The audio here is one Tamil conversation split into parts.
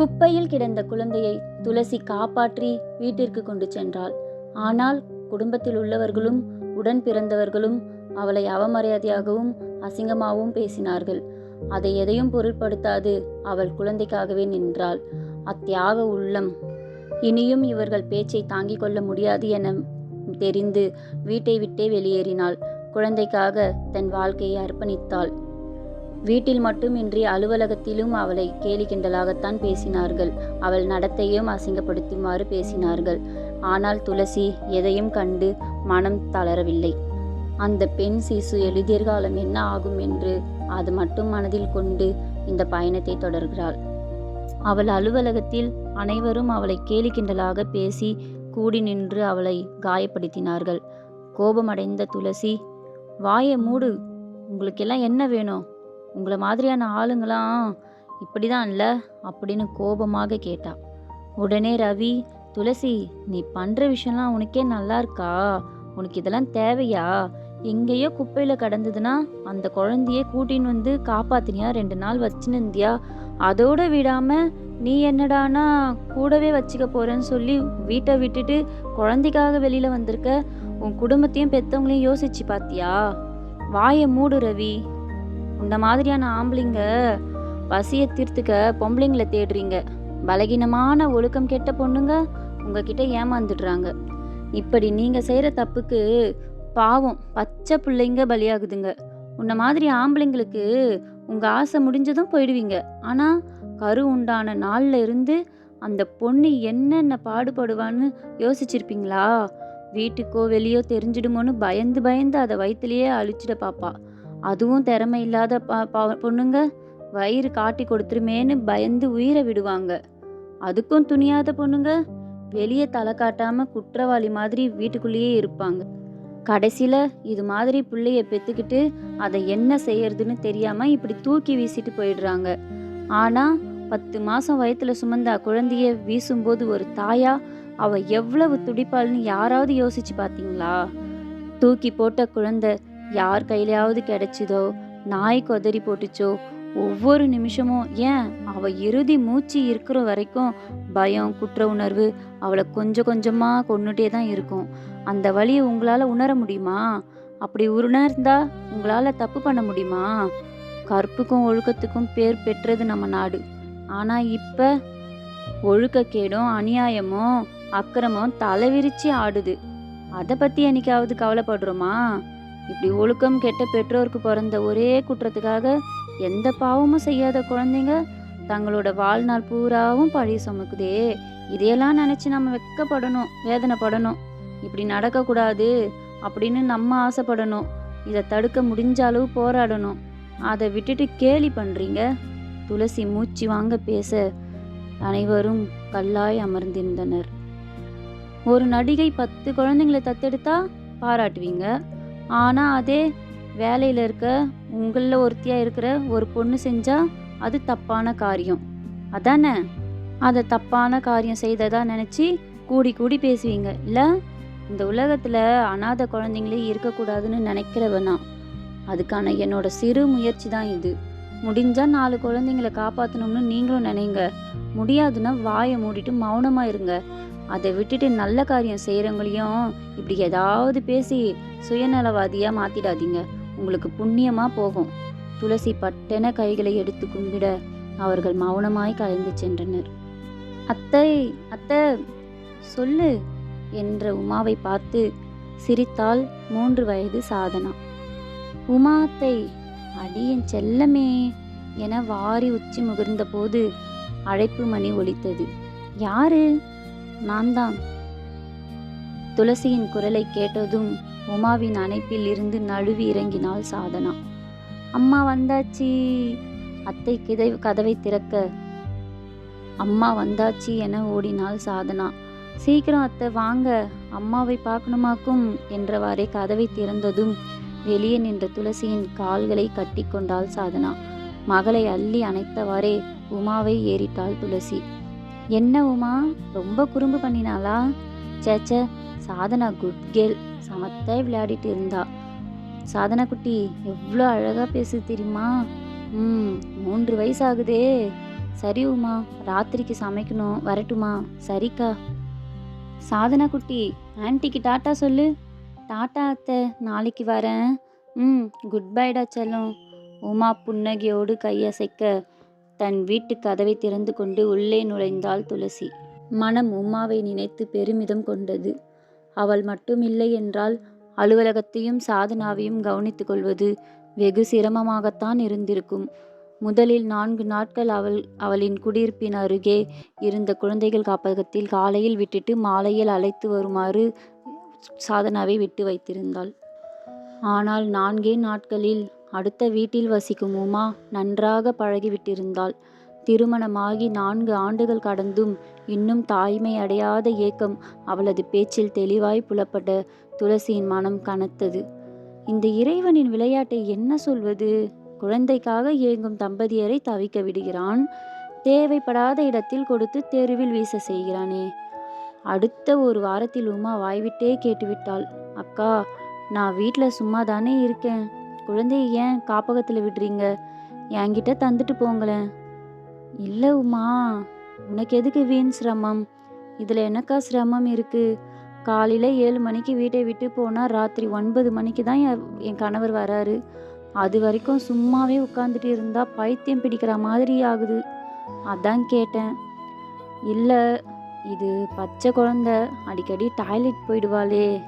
குப்பையில் கிடந்த குழந்தையை துளசி காப்பாற்றி வீட்டிற்கு கொண்டு சென்றாள். ஆனால் குடும்பத்தில் உள்ளவர்களும் உடன் பிறந்தவர்களும் அவளை அவமரியாதையாகவும் அசிங்கமாகவும் பேசினார்கள். அதை எதையும் பொருட்படுத்தாது அவள் குழந்தைக்காகவே நின்றாள். அத்தியாக உள்ளம். இனியும் இவர்கள் பேச்சை தாங்கிக் கொள்ள முடியாது என தெரிந்து வீட்டை விட்டே வெளியேறினாள். குழந்தைக்காக தன் வாழ்க்கையை அர்ப்பணித்தாள். வீட்டில் மட்டுமின்றி அலுவலகத்திலும் அவளை கேலி கிண்டலாகத்தான் பேசினார்கள். அவள் நடத்தையும் அசிங்கப்படுத்துமாறு பேசினார்கள். ஆனால் துளசி எதையும் கண்டு மனம் தளரவில்லை. அந்த பெண் சிசு எதிர்காலம் என்ன ஆகும் என்று அது மட்டும் மனதில் கொண்டு இந்த பயணத்தை தொடர்கிறாள். அவள் அலுவலகத்தில் அனைவரும் அவளை கேலி கிண்டலாக பேசி கூடி நின்று அவளை காயப்படுத்தினார்கள். கோபமடைந்த துளசி வாயை மூடு. உங்களுக்கெல்லாம் என்ன வேணும்? உங்களை மாதிரியான ஆளுங்களாம் இப்படிதான்ல அப்படின்னு கோபமாக கேட்டா. உடனே ரவி துளசி நீ பண்ற விஷயம்லாம் உனக்கே நல்லா இருக்கா? உனக்கு இதெல்லாம் தேவையா? எங்கேயோ குப்பையில கடந்ததுன்னா அந்த குழந்தைய கூட்டின்னு வந்து காப்பாத்தினியா? ரெண்டு நாள் வச்சுருந்தியா அதோட விடாம நீ என்னடானா கூடவே வச்சுக்க போறேன்னு சொல்லி வீட்டை விட்டுட்டு குழந்தைக்காக வெளியில வந்திருக்க? உன் குடும்பத்தையும் பெத்தவங்களையும் யோசிச்சு பாத்தியா? வாயை மூடு ரவி. இந்த மாதிரியான ஆம்பளைங்க பசியை தீர்த்துக்க பொம்பளைங்களை தேடுறீங்க. பலகீனமான ஒழுக்கம் கெட்ட பொண்ணுங்க உங்ககிட்ட ஏமாந்துடுறாங்க. இப்படி நீங்கள் செய்கிற தப்புக்கு பாவம் பச்சை பிள்ளைங்க பலியாகுதுங்க. உன்ன மாதிரி ஆம்பளைங்களுக்கு உங்கள் ஆசை முடிஞ்சதும் போயிடுவீங்க. ஆனால் கரு உண்டான நாளில் இருந்து அந்த பொண்ணு என்னென்ன பாடுபடுவான்னு யோசிச்சிருப்பீங்களா? வீட்டுக்கோ வெளியோ தெரிஞ்சிடுமோன்னு பயந்து பயந்து அதை வயிற்றுலயே அழிச்சிட பாப்பா. அதுவும் திறமை இல்லாத பா- பா- பொண்ணுங்க வயிறு காட்டி கொடுத்துருமேன்னு பயந்து உயிரை விடுவாங்க. அதுக்கும் துணியாத பொண்ணுங்க வெளியே தலை காட்டாம குற்றவாளி மாதிரி வீட்டுக்குள்ளேயே இருப்பாங்க. கடைசியில இது மாதிரி பிள்ளைய பெத்துக்கிட்டு அதை என்ன செய்யறதுன்னு தெரியாம இப்படி தூக்கி வீசிட்டு போயிடுறாங்க. ஆனா பத்து மாசம் வயிற்றுல சுமந்த குழந்தைய வீசும்போது ஒரு தாயா அவ எவ்வளவு துடிப்பாள்னு யாராவது யோசிச்சு பாத்தீங்களா? தூக்கி போட்ட குழந்தை யார் கையிலையாவது கிடைச்சிதோ நாய் கொதறி போட்டுச்சோ ஒவ்வொரு நிமிஷமும் ஏன் அவ இறுதி மூச்சு இருக்கிற வரைக்கும் பயம் குற்ற உணர்வு அவளை கொஞ்சம் கொஞ்சமா கொண்டுட்டே தான் இருக்கும். அந்த வழியை உங்களால உணர முடியுமா? அப்படி உணர்ந்தா உங்களால தப்பு பண்ண முடியுமா? கற்புக்கும் ஒழுக்கத்துக்கும் பேர் பெற்றது நம்ம நாடு. ஆனா இப்ப ஒழுக்கக்கேடும் அநியாயமும் அக்கிரமும் தலைவிரிச்சு ஆடுது. அதை பத்தி என்னைக்காவது கவலைப்படுறோமா? இப்படி ஒழுக்கம் கெட்ட பெற்றோருக்கு பிறந்த ஒரே குற்றத்துக்காக எந்த பாவமும் செய்யாத குழந்தைங்க தங்களோட வாழ்நாள் பூராவும் பழி சுமக்குதே. இதையெல்லாம் நினைச்சு நம்ம வெக்கப்படணும் வேதனைப்படணும். இப்படி நடக்கக்கூடாது அப்படின்னு நம்ம ஆசைப்படணும். இதை தடுக்க முடிஞ்ச அளவு போராடணும். அதை விட்டுட்டு கேலி பண்றீங்க. துளசி மூச்சு வாங்க பேச அனைவரும் கல்லாய் அமர்ந்திருந்தனர். ஒரு நடிகை பத்து குழந்தைங்களை தத்தெடுத்தா பாராட்டுவீங்க. ஆனால் அதே வேலையில் இருக்க உங்களில் ஒருத்தியாக இருக்கிற ஒரு பொண்ணு செஞ்சால் அது தப்பான காரியம். அதானே? அதை தப்பான காரியம் செய்ததாக நினச்சி கூடி கூடி பேசுவீங்க. இல்லை இந்த உலகத்தில் அனாதை குழந்தைங்களே இருக்கக்கூடாதுன்னு நினைக்கிறவனா அதுக்கான என்னோட சிறு முயற்சி தான் இது. முடிஞ்சால் நாலு குழந்தைங்களை காப்பாற்றணும்னு நீங்களும் நினைங்க. முடியாதுன்னா வாயை மூடிட்டு மௌனமாக இருங்க. அதை விட்டுட்டு நல்ல காரியம் செய்கிறவங்களையும் இப்படி ஏதாவது பேசி சுயநலவாதியாக மாத்திடாதீங்க. உங்களுக்கு புண்ணியமா போகும். துளசி பட்டென கைகளை எடுத்து கும்பிட அவர்கள் மௌனமாய் கலைந்து சென்றனர். அத்தை அத்தை சொல்லு என்ற உமாவை பார்த்து சிரித்தாள் மூன்று வயது சாதனா. உமா அத்தை அடியன் செல்லமே என வாரி உச்சி முகிர்ந்தபோது அழைப்பு மணி ஒலித்தது. யாரு? நான் தான் துளசியின் குரலை கேட்டதும் உமாவின் அணைப்பில் இருந்து நழுவி இறங்கினாள் சாதனா. அம்மா வந்தாச்சி. அத்தை கிதை கதவை திறக்க. அம்மா வந்தாச்சி என ஓடினாள் சாதனா. சீக்கிரம் அத்தை வாங்க. அம்மாவை பார்க்கணுமாக்கும் என்றவாறே கதவை திறந்ததும் வெளியே நின்ற துளசியின் கால்களை கட்டி கொண்டாள் சாதனா. மகளை அள்ளி அணைத்தவாறே உமாவை ஏறிட்டாள் துளசி. என்ன உமா ரொம்ப குறும்பு பண்ணினாளா? சேச்ச சாதனா குட் கேர்ள் சமத்தாய் விளையாடிட்டு இருந்தா. சாதனா குட்டி எவ்வளோ அழகா பேசு தெரியுமா? ம் மூன்று வயசு ஆகுதே சரி உமா ராத்திரிக்கு சமைக்கணும். வரட்டுமா? சரிக்கா. சாதனா குட்டி ஆன்ட்டிக்கு டாட்டா சொல்லு. டாட்டா அத்தை நாளைக்கு வரேன். ம் குட் பைடா செல்லும். உமா புன்னகையோடு கையசைக்க தன் வீட்டு கதவை திறந்து கொண்டு உள்ளே நுழைந்தாள் துளசி. மனம் உமாவை நினைத்து பெருமிதம் கொண்டது. அவள் மட்டும் இல்லை என்றால் அலுவலகத்தையும் சாதனாவையும் கவனித்துக் கொள்வது வெகு சிரமமாகத்தான் இருந்திருக்கும். முதலில் நான்கு நாட்கள் அவள் அவளின் குடியிருப்பின் அருகே இருந்த குழந்தைகள் காப்பகத்தில் காலையில் விட்டுட்டு மாலையில் அழைத்து வருமாறு சாதனாவை விட்டு வைத்திருந்தாள். ஆனால் நான்கே நாட்களில் அடுத்த வீட்டில் வசிக்கும் உமா நன்றாக பழகிவிட்டிருந்தாள். திருமணமாகி நான்கு ஆண்டுகள் கடந்தும் இன்னும் தாய்மை அடையாத ஏக்கம் அவளது பேச்சில் தெளிவாய் புலப்பட துளசியின் மனம் கனத்தது. இந்த இறைவனின் விளையாட்டை என்ன சொல்வது? குழந்தைக்காக ஏங்கும் தம்பதியரை தவிக்க விடுகிறான். தேவைப்படாத இடத்தில் கொடுத்து தெருவில் வீச செய்கிறானே. அடுத்த ஒரு வாரத்தில் உமா வாய்விட்டே கேட்டுவிட்டாள். அக்கா நான் வீட்டில் சும்மா தானே இருக்கேன். குழந்தைய ஏன் காப்பகத்தில் விடுறீங்க? என்கிட்ட தந்துட்டு போங்களேன். இல்லை உமா உனக்கு எதுக்கு வீண் சிரமம்? இதில் என்னக்கா சிரமம் இருக்குது காலையில் ஏழு மணிக்கு வீட்டை விட்டு போனால் ராத்திரி ஒன்பது மணிக்கு தான் என் என் கணவர் வராரு. அது வரைக்கும் சும்மாவே உட்காந்துட்டு இருந்தால் பைத்தியம் பிடிக்கிற மாதிரி ஆகுது. அதான் கேட்டேன். இல்லை இது பச்சை குழந்த. அடிக்கடி டாய்லெட் போயிடுவாளே.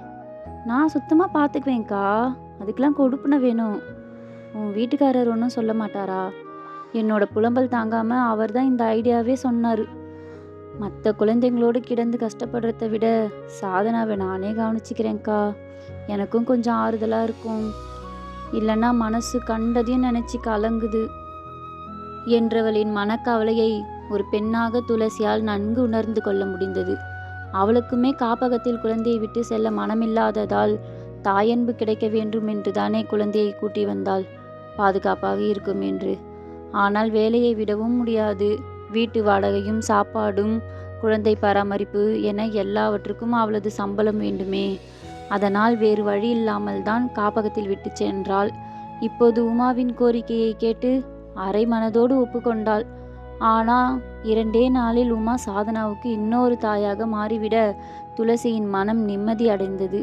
நான் சுத்தமாக பார்த்துக்குவேன்க்கா அதுக்கெலாம் கொடுப்புன வேணும். உன் வீட்டுக்காரர் ஒன்றும் சொல்ல மாட்டாரா? என்னோட புலம்பல் தாங்காமல் அவர் தான் இந்த ஐடியாவே சொன்னார். மற்ற குழந்தைங்களோடு கிடந்து கஷ்டப்படுறத விட சாதனாவை நானே கவனிச்சிக்கிறேன்க்கா. எனக்கும் கொஞ்சம் ஆறுதலாக இருக்கும். இல்லைன்னா மனசு கண்டதையும் நினச்சி கலங்குது. என்றவளின் மனக்கவலையை ஒரு பெண்ணாக துளசியால் நன்கு உணர்ந்து கொள்ள முடிந்தது. அவளுக்குமே காப்பகத்தில் குழந்தையை விட்டு செல்ல மனமில்லாததால் தாயன்பு கிடைக்க வேண்டும் என்று தானே குழந்தையை கூட்டி வந்தாள். பாதுகாப்பாக இருக்கும் என்று. ஆனால் வேலையை விடவும் முடியாது. வீட்டு வாடகையும் சாப்பாடும் குழந்தை பராமரிப்பு என எல்லாவற்றுக்கும் அவளது சம்பளம் வேண்டுமே. அதனால் வேறு வழி இல்லாமல் தான் காப்பகத்தில் விட்டு சென்றாள். இப்போது உமாவின் கோரிக்கையை கேட்டு அரை மனதோடு ஒப்புக்கொண்டாள். ஆனால் இரண்டே நாளில் உமா சாதனாவுக்கு இன்னொரு தாயாக மாறிவிட துளசியின் மனம் நிம்மதி அடைந்தது.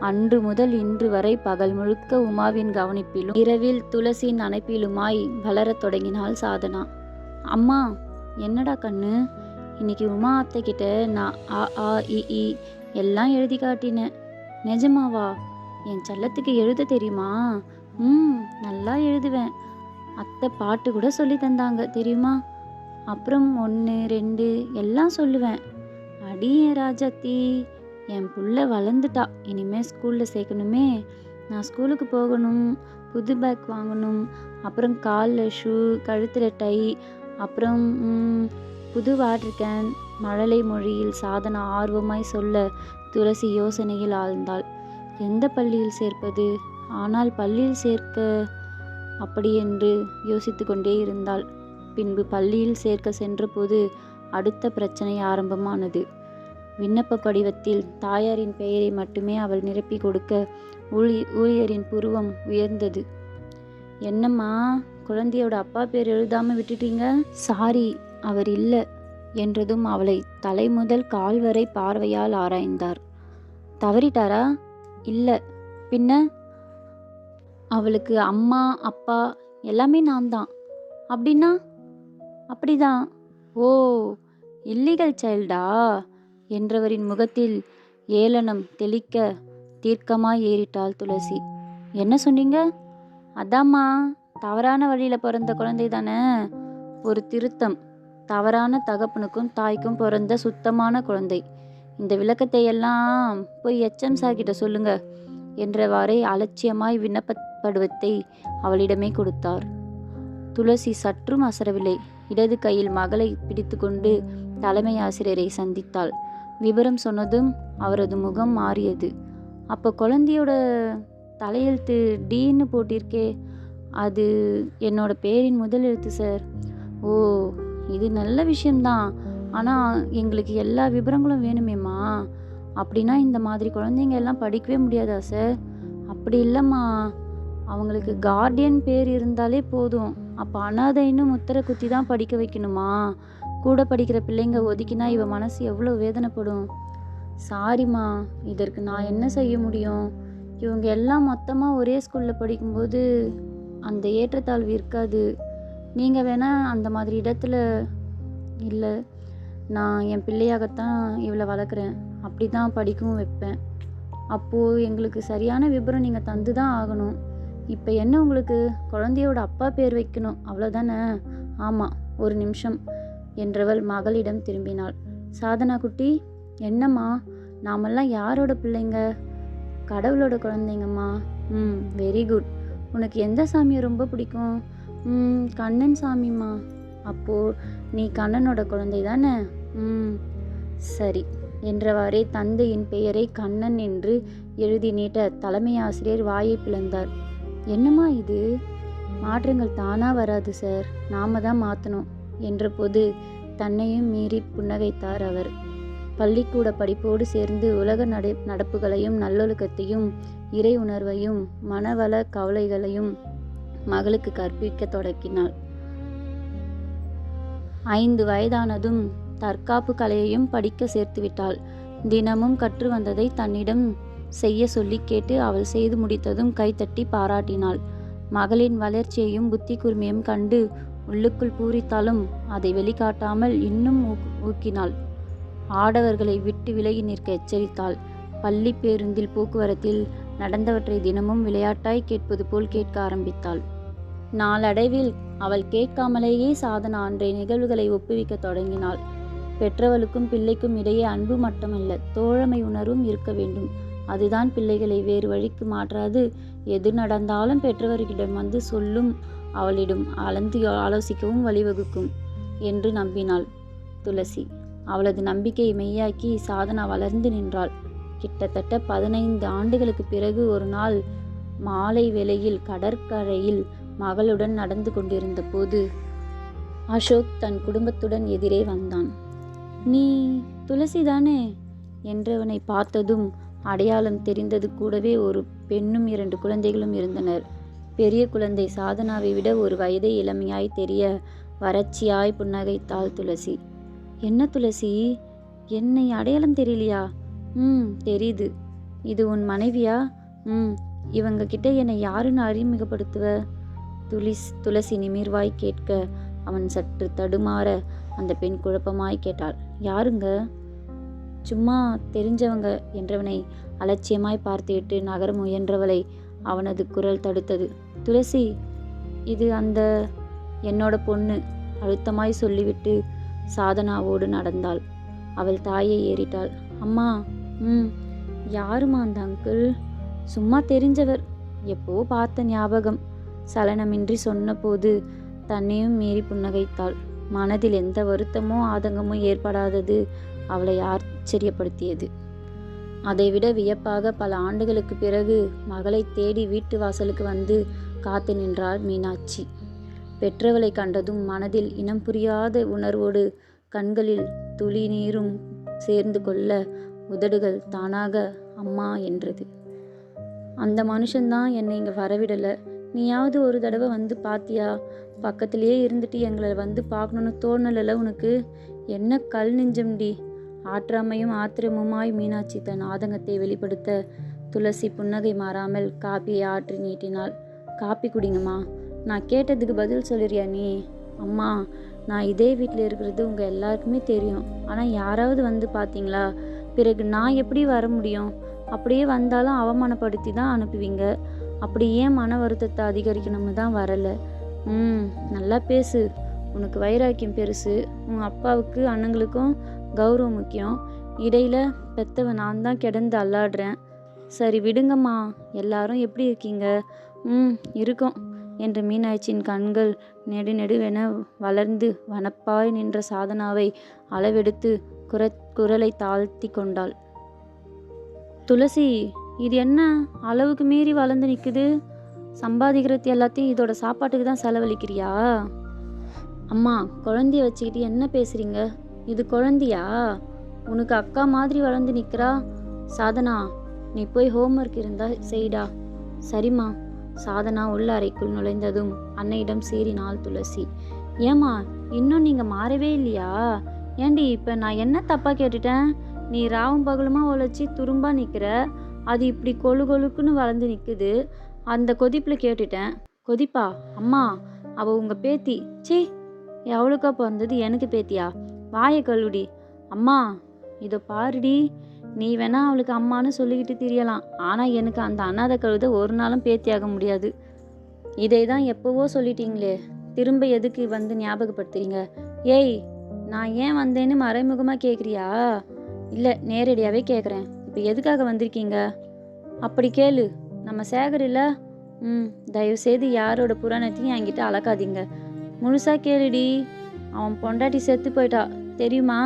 அன்று முதல் இன்று வரை பகல் முழுக்க உமாவின் கவனிப்பிலும் இரவில் துளசியின் அணைப்பிலுமாய் வளரத் தொடங்கினாள் சாதனா. அம்மா என்னடா கண்ணு? இன்னைக்கு உமா அத்தை கிட்ட நான் ஆ ஆ இ இ எல்லாம் எழுதி காட்டினேன் நிஜமாவா? என் செல்லத்துக்கு எழுத தெரியுமா? ம் நல்லா எழுதுவேன். அத்தை பாட்டு கூட சொல்லி தந்தாங்க தெரியுமா? அப்புறம் ஒன்று ரெண்டு எல்லாம் சொல்லுவேன். அடியே ராஜாத்தி என் புள்ள வளர்ந்துட்டா. இனிமேல் ஸ்கூலில் சேர்க்கணுமே. நான் ஸ்கூலுக்கு போகணும். புது பேக் வாங்கணும். அப்புறம் காலில் ஷூ கழுத்தில் டை அப்புறம் புது வாட்டர் கேன் மழலை மொழியில் சாதனை ஆர்வமாய் சொல்ல துளசி யோசனையில் ஆழ்ந்தாள். எந்த பள்ளியில் சேர்ப்பது? ஆனால் பள்ளியில் சேர்க்க அப்படி என்று யோசித்து கொண்டே இருந்தாள். பின்பு பள்ளியில் சேர்க்க சென்றபோது அடுத்த பிரச்சனை ஆரம்பமானது. விண்ணப்ப படிவத்தில் தாயாரின் பெயரை மட்டுமே அவள் நிரப்பி கொடுக்க ஊழி ஊழியரின் புருவம் உயர்ந்தது. என்னம்மா குழந்தையோட அப்பா பேர் எழுதாம விட்டுட்டீங்க? சாரி அவர் இல்லை என்றதும் அவளை தலை முதல் கால் வரை பார்வையால் ஆராய்ந்தார். தவறிட்டாரா? இல்லை. பின்ன? அவளுக்கு அம்மா அப்பா எல்லாமே நான் தான். அப்படின்னா? அப்படிதான். ஓ இல்லீகல் சைல்டா? என்றவரின் முகத்தில் ஏளனம் தெளிக்க தீர்க்கமாய் ஏறிட்டாள் துளசி. என்ன சொன்னீங்க? அதாம்மா தவறான வழியில் பிறந்த குழந்தை தானே? ஒரு திருத்தம். தவறான தகப்பனுக்கும் தாய்க்கும் பிறந்த சுத்தமான குழந்தை. இந்த விளக்கத்தை எல்லாம் போய் எச்எம் சார் சொல்லுங்க என்றவாறே அலட்சியமாய் விண்ணப்பப்படுவத்தை அவளிடமே கொடுத்தார். துளசி சற்றும் அசரவில்லை. இடது கையில் மகளை பிடித்துக்கொண்டு தலைமை ஆசிரியரை சந்தித்தாள். விவரம் சொன்னதும் அவரது முகம் மாறியது. அப்போ குழந்தையோட தலையெழுத்து டீன்னு போட்டிருக்கே அது என்னோட பேரின் முதல் எழுத்து சார். ஓ இது நல்ல விஷயம்தான். ஆனால் எங்களுக்கு எல்லா விவரங்களும் வேணுமேம்மா. அப்படின்னா இந்த மாதிரி குழந்தைங்க எல்லாம் படிக்கவே முடியாதா சார்? அப்படி இல்லைம்மா. அவங்களுக்கு கார்டியன் பேர் இருந்தாலே போதும். அப்போ அனாதைன்னு முத்திரை குத்தி தான் படிக்க வைக்கணுமா? கூட படிக்கிற பிள்ளைங்க ஒதுக்கினா இவன் மனசு எவ்வளோ வேதனைப்படும். சாரிம்மா இதற்கு நான் என்ன செய்ய முடியும்? இவங்க எல்லாம் மொத்தமாக ஒரே ஸ்கூலில் படிக்கும்போது அந்த ஏற்றத்தாழ்வு இருக்காது. நீங்கள் வேணால் அந்த மாதிரி இடத்துல இல்லை நான் என் பிள்ளையாகத்தான் இவளை வளர்க்குறேன். அப்படி தான் படிக்கவும் வைப்பேன். அப்போது எங்களுக்கு சரியான விபரம் நீங்கள் தந்து தான் ஆகணும். இப்போ என்ன உங்களுக்கு? குழந்தையோட அப்பா பேர் வைக்கணும். அவ்வளோதானே ஆமாம் ஒரு நிமிஷம். என்றவள் மகளிடம் திரும்பினாள். சாதனா குட்டி என்னம்மா? நாமெல்லாம் யாரோட பிள்ளைங்க? கடவுளோட குழந்தைங்கம்மா. ம் வெரி குட் உனக்கு எந்த சாமியை ரொம்ப பிடிக்கும்? ம் கண்ணன் சாமிம்மா. அப்போது நீ கண்ணனோட குழந்தை தானே? ம் சரி. என்றவாறே தந்தையின் பெயரை கண்ணன் என்று எழுதி நீட்ட தலைமை ஆசிரியர் வாயை பிளந்தார். என்னம்மா இது? மாற்றங்கள் தானாக வராது சார். நாம தான் மாற்றணும் என்றபோது தன்னையும் மீறி புன்னகைத்தார் அவர். பள்ளிக்கூட படிப்போடு சேர்ந்து உலக நட நடப்புகளையும் நல்லொழுக்கத்தையும் இறை உணர்வையும் மனவள கவலைகளையும் மகளுக்கு கற்பிக்கத் தொடங்கினாள் ஐந்து வயதானதும் தற்காப்பு கலையையும் படிக்க சேர்த்து விட்டாள். தினமும் கற்று வந்ததை தன்னிடம் செய்ய சொல்லி கேட்டு அவள் செய்து முடித்ததும் கைத்தட்டி பாராட்டினாள். மகளின் வளர்ச்சியையும் புத்தி கூர்மையும் கண்டு உள்ளுக்குள் பூரித்தாலும் அதை வெளிக்காட்டாமல் இன்னும் ஊக்கினாள். ஆடவர்களை விட்டு விலகி நிற்க எச்சரித்தாள். பள்ளி பேருந்தில் போக்குவரத்தில் நடந்தவற்றை தினமும் விளையாட்டாய் கேட்பது போல் கேட்க ஆரம்பித்தாள். நாளடைவில் அவள் கேட்காமலேயே சாதனா அன்றைய நிகழ்வுகளை ஒப்புவிக்க தொடங்கினாள். பெற்றவளுக்கும் பிள்ளைக்கும் இடையே அன்பு மட்டுமல்ல தோழமை உணர்வும் இருக்க வேண்டும். அதுதான் பிள்ளைகளை வேறு வழிக்கு மாற்றாது. எது நடந்தாலும் பெற்றவர்களிடம் வந்து சொல்லும் அவளிடம் அளந்து ஆலோசிக்கவும் வழிவகுக்கும் என்று நம்பினாள் துளசி. அவளது நம்பிக்கையை மெய்யாக்கி சாதனா வளர்ந்து நின்றாள். கிட்டத்தட்ட பதினைந்து ஆண்டுகளுக்கு பிறகு ஒரு நாள் மாலை வேளையில் கடற்கரையில் மகளுடன் நடந்து கொண்டிருந்த போது அசோக் தன் குடும்பத்துடன் எதிரே வந்தான். நீ துளசி தானே? என்றவனை பார்த்ததும் அடையாளம் தெரிந்தது கூடவே ஒரு பெண்ணும் இரண்டு குழந்தைகளும் இருந்தனர். பெரிய குழந்தை சாதனாவை விட ஒரு வயதை இளமையாய் தெரிய வறட்சியாய் புன்னகைத்தாள் துளசி. என்ன துளசி? என்னை அடையாளம் தெரியலையா? ம் தெரியுது. இது உன் மனைவியா? ம் இவங்க கிட்ட என்னை யாருன்னு அறிமுகப்படுத்துவ? துளிஸ் துளசி நிமிர்வாய் கேட்க அவன் சற்று தடுமாற அந்த பெண் குழப்பமாய் கேட்டாள். யாருங்க? சும்மா தெரிஞ்சவங்க என்றவனை அலட்சியமாய் பார்த்துவிட்டு நகர முயன்றவளை அவனது குரல் தடுத்தது. துளசி இது அந்த என்னோட பொண்ணு அழுத்தமாய் சொல்லிவிட்டு சாதனாவோடு நடந்தாள். அவள் தாயை ஏறிட்டாள். அம்மா ம் யாருமா அந்த அங்கிள்? சும்மா தெரிஞ்சவர். எப்போ பார்த்த ஞாபகம்? சலனமின்றி சொன்னபோது தன்னையும் மீறி புன்னகைத்தாள். மனதில் எந்த வருத்தமோ ஆதங்கமோ ஏற்படாதது அவளை ஆச்சரியப்படுத்தியது. அதைவிட வியப்பாக பல ஆண்டுகளுக்கு பிறகு மகளை தேடி வீட்டு வாசலுக்கு வந்து காத்து நின்றாள் மீனாட்சி. பெற்றவளை கண்டதும் மனதில் இனம் புரியாத உணர்வோடு கண்களில் துளி நீரும் சேர்ந்து கொள்ள உதடுகள் தானாக அம்மா என்றது. அந்த மனுஷன்தான் என்னை இங்கே வரவிடலை. நீயாவது ஒரு தடவை வந்து பாத்தியா? பக்கத்திலேயே இருந்துட்டு எங்களை வந்து பார்க்கணுன்னு தோணலைல உனக்கு? என்ன கல் நெஞ்சம்டி? ஆற்றாமையும் ஆத்திரமுமாய் மீனாட்சி தன் ஆதங்கத்தை வெளிப்படுத்த துளசி புன்னகை மாறாமல் காப்பியை ஆற்றி நீட்டினாள். காப்பி குடிங்கம்மா நான் கேட்டதுக்கு பதில் சொல்லுறியா நீ? அம்மா நான் இதே வீட்டில் இருக்கிறது உங்கள் எல்லாருக்குமே தெரியும். ஆனால் யாராவது வந்து பார்த்தீங்களா பிறகு நான் எப்படி வர முடியும்? அப்படியே வந்தாலும் அவமானப்படுத்தி தான் அனுப்புவீங்க. அப்படி ஏன் மன வருத்தத்தை அதிகரிக்கணும்னு தான் வரலை? ம் நல்லா பேசு. உனக்கு வைராக்கியம் பெருசு. உன் அப்பாவுக்கு அண்ணங்களுக்கும் கௌரவம் முக்கியம். இடையில் பெத்தவ நான் தான் கிடந்து அல்லாடுறேன். சரி விடுங்கம்மா. எல்லாரும் எப்படி இருக்கீங்க? ம் இருக்கோம் என்ற மீனாட்சியின் கண்கள் நெடு நெடுவென வளர்ந்து வனப்பாய் நின்ற சாதனாவை அளவெடுத்து குர குரலை தாழ்த்தி கொண்டாள். துளசி இது என்ன அளவுக்கு மீறி வளர்ந்து நிற்குது சம்பாதிக்கிறது எல்லாத்தையும் இதோட சாப்பாட்டுக்கு தான் செலவழிக்கிறியா? அம்மா குழந்தைய வச்சுக்கிட்டு என்ன பேசுறீங்க? இது குழந்தையா? உனக்கு அக்கா மாதிரி வளர்ந்து நிற்கிறா சாதனா நீ போய் ஹோம்ஒர்க் இருந்தா செய்டா. சரிம்மா. சாதனா உள்ள அறைக்குள் நுழைந்ததும் அன்னையிடம் சீறினாள் துளசி. ஏம்மா இன்னும் நீங்கள் மாறவே இல்லையா? ஏண்டி இப்போ நான் என்ன தப்பாக கேட்டுட்டேன்? நீ ராவும் பகலுமா உழைச்சி துரும்பா நிற்கிற அது இப்படி கொழு கொழுக்குன்னு வளர்ந்து நிற்குது அந்த கொதிப்பில் கேட்டுட்டேன். கொதிப்பா? அம்மா அவள் உங்கள் பேத்தி. சி எவளுக்கா பிறந்தது எனக்கு பேத்தியா? வாயை கழுவுடி. அம்மா இதை பாருடி. நீ வேணா அவளுக்கு அம்மான்னு சொல்லிக்கிட்டு திரியலாம். ஆனால் எனக்கு அந்த அனாதை கழுத ஒரு நாளும் பேத்தியாக முடியாது. இதை தான் எப்போவோ சொல்லிட்டீங்களே. திரும்ப எதுக்கு வந்து ஞாபகப்படுத்துறீங்க? ஏய் நான் ஏன் வந்தேன்னு மறைமுகமாக கேட்குறியா இல்லை நேரடியாகவே கேட்குறேன் இப்போ எதுக்காக வந்திருக்கீங்க? அப்படி கேளு. நம்ம சேகர் இல்லை? ம் தயவுசெய்து யாரோட புராணத்தையும் என்கிட்ட அளக்காதீங்க. முழுசாக கேளுடி. அவன் பொண்டாட்டி செத்து போயிட்டா. தெரியுமா?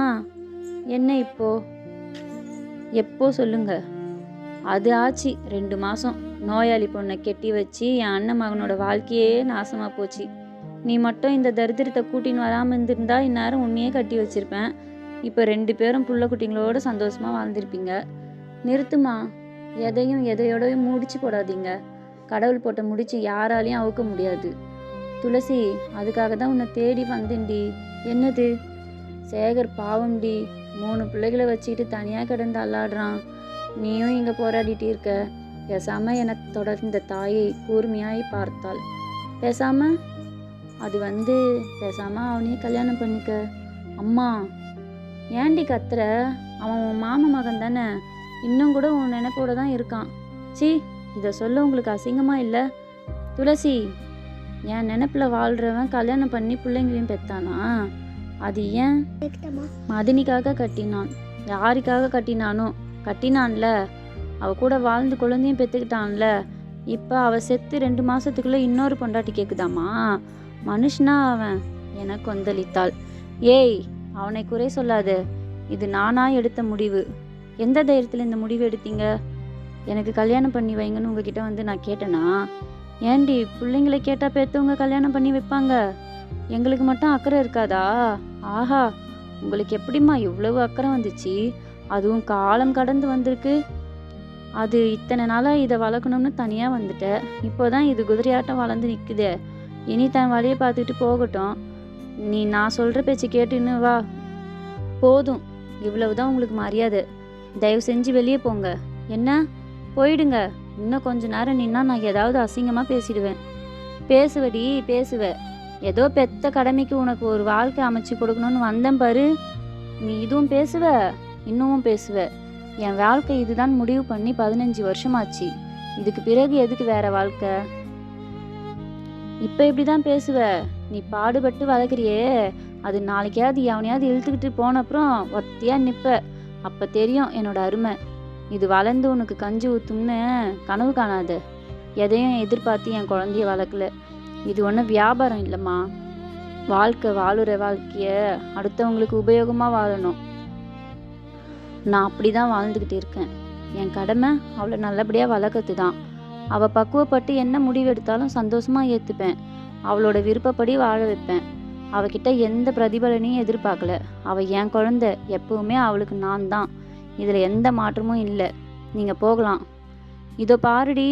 என்ன இப்போ? எப்போ சொல்லுங்க? அது ஆச்சு ரெண்டு மாதம் நோயாளி பொண்ணை கெட்டி வச்சு என் அண்ணன் மகனோட வாழ்க்கையே நாசமாக போச்சு. நீ மட்டும் இந்த தரித்திரத்தை கூட்டின்னு வராமல் இருந்திருந்தா இந்நேரம் உன்னையே கட்டி வச்சிருப்பேன். இப்போ ரெண்டு பேரும் புள்ள குட்டிங்களோட சந்தோஷமாக வாழ்ந்திருப்பீங்க. நிறுத்துமா? எதையும் எதையோடய முடிச்சு போடாதீங்க. கடவுள் போட்ட முடிச்சு யாராலையும் அவுக்க முடியாது. துளசி அதுக்காக தான் உன்னை தேடி வந்தேன்டி. என்னது? சேகர் பாவம்டி மூணு பிள்ளைகளை வச்சுக்கிட்டு தனியாக கிடந்து அல்லாடுறான். நீயும் இங்கே போராடிட்டு இருக்க. பேசாம என தொடர்ந்த தாயை கூர்மையாய் பார்த்தாள். பேசாம? அது வந்து பேசாம அவனையே கல்யாணம் பண்ணிக்க. அம்மா ஏண்டி கத்துற? அவன் உன் மாமன் மகன் தானே. இன்னும் கூட உன் நினைப்போட தான் இருக்கான். சி இதை சொல்ல உங்களுக்கு அசிங்கமா இல்லை? துளசி என் நினைப்பில் வாழ்கிறவன் கல்யாணம் பண்ணி பிள்ளைங்களையும் பெத்தானா? அது ஏன்? மதினிக்காக கட்டினான். யாருக்காக கட்டினானோ? கட்டினான்ல. அவ கூட வாழ்ந்து குழந்தையும் பெற்றுக்கிட்டான்ல இப்போ அவ செத்து ரெண்டு மாசத்துக்குள்ள இன்னொரு பொண்டாட்டி கேக்குதாமா மனுஷனா அவன். என கொந்தளித்தாள். ஏய் அவனை குறை சொல்லாத. இது நானா எடுத்த முடிவு. எந்த தைரியத்தில் இந்த முடிவு எடுத்தீங்க? எனக்கு கல்யாணம் பண்ணி வைங்கன்னு உங்ககிட்ட வந்து நான் கேட்டேனா? ஏண்டி பிள்ளைங்களை கேட்டால் பெற்றவங்க கல்யாணம் பண்ணி வைப்பாங்க? எங்களுக்கு மட்டும் அக்கறை இருக்காதா? ஆஹா உங்களுக்கு எப்படிம்மா இவ்வளவு அக்கறை வந்துச்சு? அதுவும் காலம் கடந்து வந்திருக்கு. அது இத்தனை நாளாக இதை வளர்க்கணும்னு தனியாக வந்துட்ட. இப்போதான் இது குதிரையாட்டம் வளர்ந்து நிற்குதே இனி தன் வழியை பார்த்துட்டு போகட்டும். நீ நான் சொல்கிற பேச்சு கேட்டுன்னு வா. போதும். இவ்வளவுதான் உங்களுக்கு மரியாதை. தயவு செஞ்சு வெளியே போங்க. என்ன? போயிடுங்க. இன்னும் கொஞ்ச நேரம் நின்னா நான் ஏதாவது அசிங்கமாக பேசிடுவேன். பேசுவடி பேசுவேன் ஏதோ பெத்த கடமைக்கு உனக்கு ஒரு வாழ்க்கை அமைச்சு கொடுக்கணும்னு வந்தேன் பாரு. நீ இதுவும் பேசுவ இன்னமும் பேசுவ. என் வாழ்க்கை இதுதான் முடிவு பண்ணி பதினஞ்சு வருஷமாச்சு. இதுக்கு பிறகு எதுக்கு வேற வாழ்க்கை? இப்போ இப்படி தான் பேசுவ. நீ பாடுபட்டு வளர்க்குறியே. அது நாளைக்காவது எவனையாவது இழுத்துக்கிட்டு போன அப்புறம் ஒத்தியா நிப்ப. அப்போ தெரியும் என்னோட அருமை. இது வளர்ந்து உனக்கு கஞ்சி ஊத்தும்னு கனவு காணாத. எதையும் எதிர்பார்த்து என் குழந்தைய வளர்க்கல. இது ஒன்றும் வியாபாரம் இல்லைம்மா. வாழ்க்கை வாழுற வாழ்க்கைய அடுத்தவங்களுக்கு உபயோகமாக வாழணும். நான் அப்படி தான் வாழ்ந்துக்கிட்டு இருக்கேன். என் கடமை அவளை நல்லபடியாக வளர்க்கறது தான் அவள் பக்குவப்பட்டு என்ன முடிவெடுத்தாலும் சந்தோஷமாக ஏற்றுப்பேன் அவளோட விருப்பப்படி வாழ வைப்பேன். அவகிட்ட எந்த பிரதிபலனையும் எதிர்பார்க்கல. அவள் என் குழந்த எப்பவுமே அவளுக்கு நான் தான். இதில் எந்த மாற்றமும் இல்லை. நீங்கள் போகலாம். இதோ பாருடி.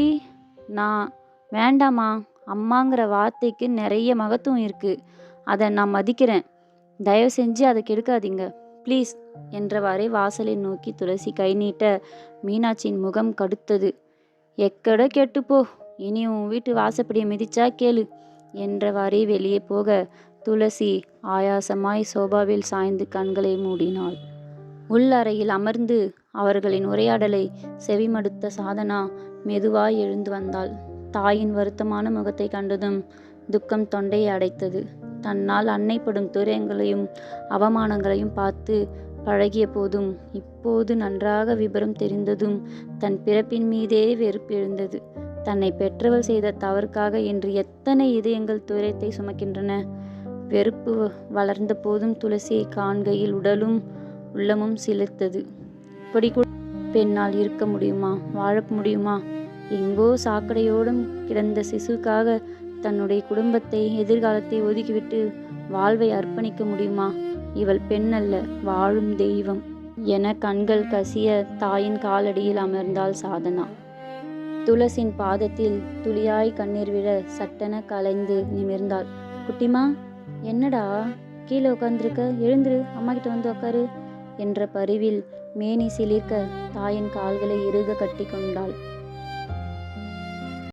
நான் வேண்டாமா அம்மாங்கிற வார்த்தைக்கு நிறைய மகத்துவம் இருக்குது அதை நான் மதிக்கிறேன். தயவு செஞ்சு அதை கெடுக்காதீங்க. ப்ளீஸ் என்றவாறே வாசலை நோக்கி துளசி கை நீட்ட மீனாட்சியின் முகம் கடுத்தது. எக்கட கெட்டுப்போ இனி உன் வீட்டு வாசப்படியை மிதிச்சா கேளு என்றவாறே வெளியே போக துளசி ஆயாசமாய் சோபாவில் சாய்ந்து கண்களை மூடினாள். உள்ளறையில் அமர்ந்து அவர்களின் உரையாடலை செவிமடுத்த சாதனா மெதுவாய் எழுந்து வந்தாள். தாயின் வருத்தமான முகத்தை கண்டதும் துக்கம் தொண்டையை அடைத்தது. தன்னால் அன்னைப்படும் துயரங்களையும் அவமானங்களையும் பார்த்து பழகிய போதும் இப்போது நன்றாக விபரம் தெரிந்ததும் தன் பிறப்பின் மீதே வெறுப்பு எழுந்தது. தன்னை பெற்றவள் செய்த தவறுக்காக இன்று எத்தனை இதயங்கள் துயரத்தை சுமக்கின்றன. வெறுப்பு வளர்ந்த போதும் துளசியை காண்கையில் உடலும் உள்ளமும் சிலிர்த்தது இப்படி கூட. பெண்ணால் இருக்க முடியுமா? வாழ முடியுமா? எங்கோ சாக்கடையோடும் கிடந்த சிசுக்காக தன்னுடைய குடும்பத்தை எதிர்காலத்தை ஒதுக்கிவிட்டு வாழ்வை அர்ப்பணிக்க முடியுமா? இவள் பெண் அல்ல வாழும் தெய்வம். என கண்கள் கசிய தாயின் காலடியில் அமர்ந்தாள் சாதனா. துளசின் பாதத்தில் துளியாய் கண்ணீர் விழ சட்டென கலைந்து நிமிர்ந்தாள். குட்டிமா என்னடா? கீழே உட்காந்துருக்க எழுந்துரு அம்மா கிட்ட வந்து உட்காரு என்ற பரிவில் மேனி சிலிர்க்க தாயின் கால்களை இறுக கட்டி கொண்டாள்